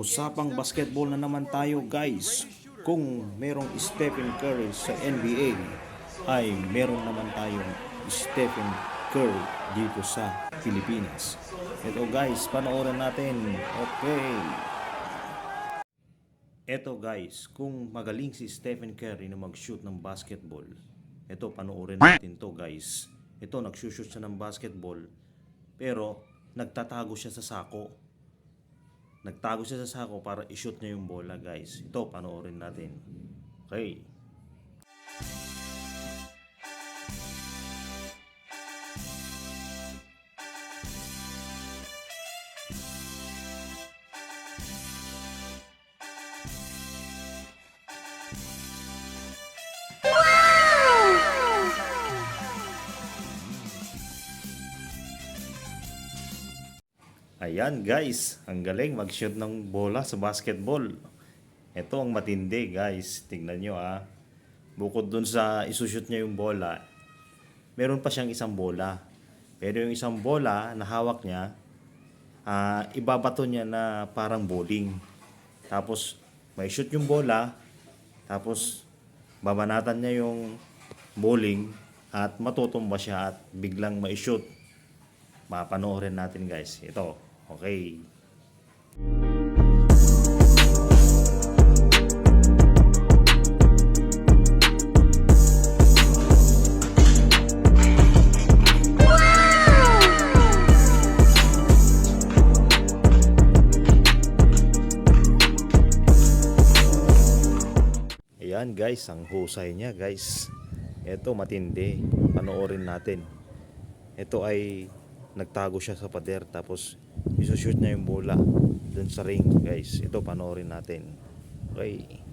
Usapang basketball na naman tayo guys. Kung merong Stephen Curry sa NBA, ay meron naman tayong Stephen Curry dito sa Pilipinas. Ito guys, panoorin natin. Okay. Ito guys, kung magaling si Stephen Curry na mag-shoot ng basketball, ito panoorin natin to guys. Ito nagsushoot siya ng basketball, pero nagtatago siya sa sako. Nagtago siya sa sako para i-shoot niya yung bola guys. Ito panoorin natin. Okay. Ayan guys, ang galing mag-shoot ng bola sa basketball. Ito ang matindi guys, tingnan nyo ah. Bukod dun sa isushoot niya yung bola, meron pa siyang isang bola. Pero yung isang bola na hawak niya, ah, ibabato niya na parang bowling. Tapos may shoot yung bola, tapos babanatan niya yung bowling at matutumba siya at biglang may shoot mapanoorin natin guys. Ito, okay. Ayan guys, ang husay niya guys. Ito matindi. Panoorin natin. Ito ay nagtago siya sa pader tapos isushoot niya yung bola dun sa ring guys. Ito panoorin natin. Okay.